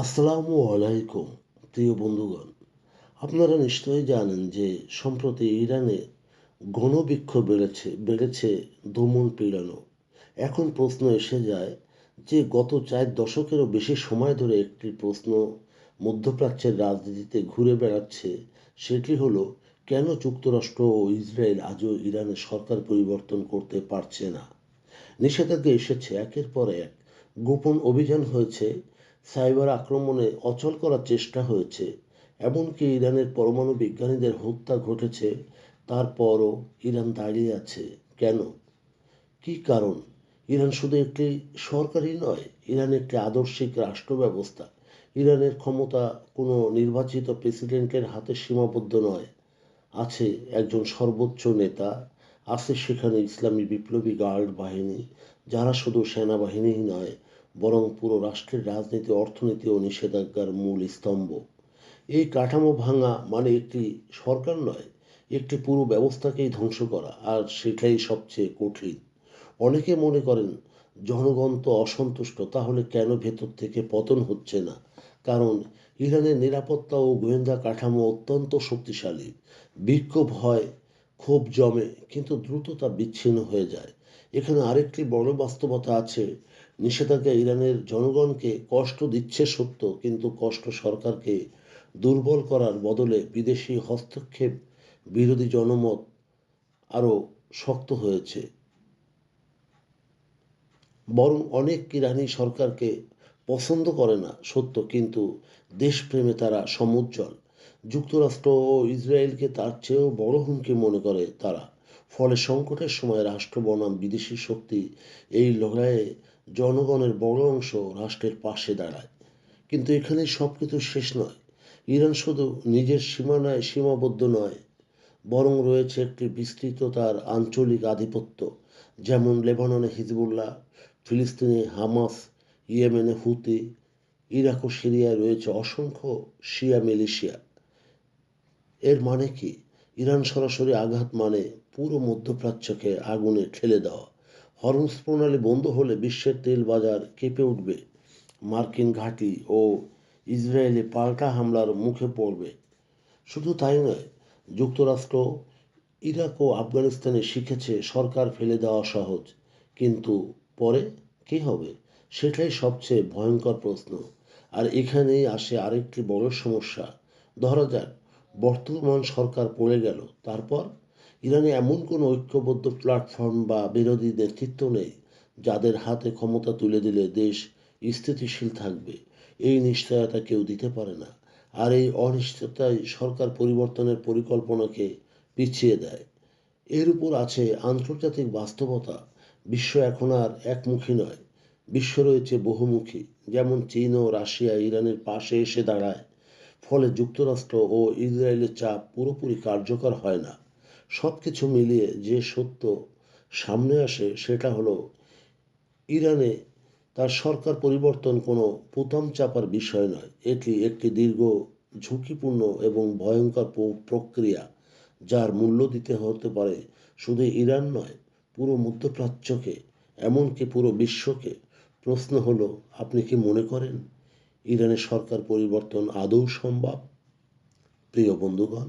আসসালামু আলাইকুম, প্রিয় বন্ধুগণ। আপনারা নিশ্চয়ই জানেন যে সম্প্রতি ইরানে গণবিক্ষোভ বেড়েছে বেড়েছে দমন পীড়ানো। এখন প্রশ্ন এসে যায় যে গত চার দশকেরও বেশি সময় ধরে একটি প্রশ্ন মধ্যপ্রাচ্যের রাজনীতিতে ঘুরে বেড়াচ্ছে, সেটি হলো, কেন যুক্তরাষ্ট্র ও ইসরায়েল আজও ইরানের সরকার পরিবর্তন করতে পারছে না? নিষেধাজ্ঞা এসেছে একের পর এক। গোপন অভিযান হয়েছে সাইবার আক্রমণে অচল করার চেষ্টা হয়েছে, এমনকি ইরানের পরমাণু বিজ্ঞানীদের হত্যা ঘটেছে, তারপরও ইরান দাঁড়িয়ে আছে। কেন? কি কারণ? ইরান শুধু একটি সরকারই নয়, ইরান একটি আদর্শিক রাষ্ট্র ব্যবস্থা ইরানের ক্ষমতা কোনো নির্বাচিত প্রেসিডেন্টের হাতে সীমাবদ্ধ নয়, আছে একজন সর্বোচ্চ নেতা, আছে সেখানে ইসলামী বিপ্লবী গার্ড বাহিনী, যারা শুধু সেনাবাহিনীই নয় বরং পুরো রাষ্ট্রের রাজনীতি, অর্থনীতি ও নিষেধাজ্ঞার মূল স্তম্ভ। এই কাঠামো ভাঙা মানে একটি সরকার নয়, একটি পুরো ব্যবস্থাকেই ধ্বংস করা, আর সেটাই সবচেয়ে কঠিন। অনেকে মনে করেন, জনগণ তো অসন্তুষ্ট, তাহলে কেন ভেতর থেকে পতন হচ্ছে না? কারণ ইরানের নিরাপত্তা ও গোয়েন্দা কাঠামো অত্যন্ত শক্তিশালী। বিক্ষোভ হয়, ক্ষোভ জমে, কিন্তু দ্রুত তা বিচ্ছিন্ন হয়ে যায়। এখানে আরেকটি বড় বাস্তবতা আছে নিষেধাজ্ঞা ইরানের জনগণকে কষ্ট দিচ্ছে সত্য, কিন্তু কষ্ট সরকারকে দুর্বল করার বদলে বিদেশি হস্তক্ষেপ বিরোধী জনমত আরও শক্ত হয়েছে। বরং অনেক ইরানি সরকারকে পছন্দ করে না সত্য, কিন্তু দেশপ্রেমে তারা সমুজ্জ্বল। যুক্তরাষ্ট্র ও ইসরায়েলকে তার চেয়েও বড় হুমকি মনে করে তারা। ফলে সংকটের সময় রাষ্ট্র বনাম বিদেশি শক্তি এই লড়াইয়ে জনগণের বড় অংশ রাষ্ট্রের পাশে দাঁড়ায়। কিন্তু এখানে সব কিছু শেষ নয়। ইরান শুধু নিজের সীমানায় সীমাবদ্ধ নয়, বরং রয়েছে একটি বিস্তৃত তার আঞ্চলিক আধিপত্য, যেমন লেবাননে হিজবুল্লাহ, ফিলিস্তিনে হামাস, ইয়েমেনে হুতি, ইরাক ও সিরিয়ায় রয়েছে অসংখ্য শিয়া মিলিশিয়া। এর মানে কি? ইরান সরাসরি আঘাত মানে পুরো মধ্যপ্রাচ্যকে আগুনে ঠেলে দেওয়া। হরমুজ প্রণালী বন্ধ হলে বিশ্বের তেল বাজার কেঁপে উঠবে। মার্কিন ঘাঁটি ও ইসরায়েলে পাল্টা হামলার মুখে পড়বে। শুধু তাই নয়, যুক্তরাষ্ট্র, ইরাক ও আফগানিস্তানে শিখেছে সরকার ফেলে দেওয়া সহজ। কিন্তু পরে কী হবে? সেটাই সবচেয়ে ভয়ঙ্কর প্রশ্ন। আর এখানেই আসে আরেকটি বড় সমস্যা। ধরা যাক, বর্তমান সরকার পড়ে গেল, তারপর ইরানে এমন কোনো ঐক্যবদ্ধ প্ল্যাটফর্ম বা বিরোধী নেতৃত্ব নেই যাদের হাতে ক্ষমতা তুলে দিলে দেশ স্থিতিশীল থাকবে। এই নিশ্চয়তা কেউ দিতে পারে না। আর এই অনিশ্চয়তাই সরকার পরিবর্তনের পরিকল্পনাকে পিছিয়ে দেয়। এর উপর আছে আন্তর্জাতিক বাস্তবতা। বিশ্ব এখন আর একমুখী নয়। বিশ্ব রয়েছে বহুমুখী। যেমন চীন ও রাশিয়া ইরানের পাশে এসে দাঁড়ায়। ফলে যুক্তরাষ্ট্র ও ইসরায়েলের চাপ পুরোপুরি কার্যকর হয় না। সব কিছু মিলিয়ে যে সত্য সামনে আসে সেটা হলো ইরানে তার সরকার পরিবর্তন কোনো পুতাম চাপার বিষয় নয়। এটি একটি দীর্ঘ, ঝুঁকিপূর্ণ এবং ভয়ঙ্কর প্রক্রিয়া যার মূল্য দিতে হতে পারে শুধু ইরান নয়, পুরো মধ্যপ্রাচ্যকে, এমনকি পুরো বিশ্বকে। প্রশ্ন হলো, আপনি কি মনে করেন ইরানের সরকার পরিবর্তন আদৌ সম্ভব? প্রিয় বন্ধুগণ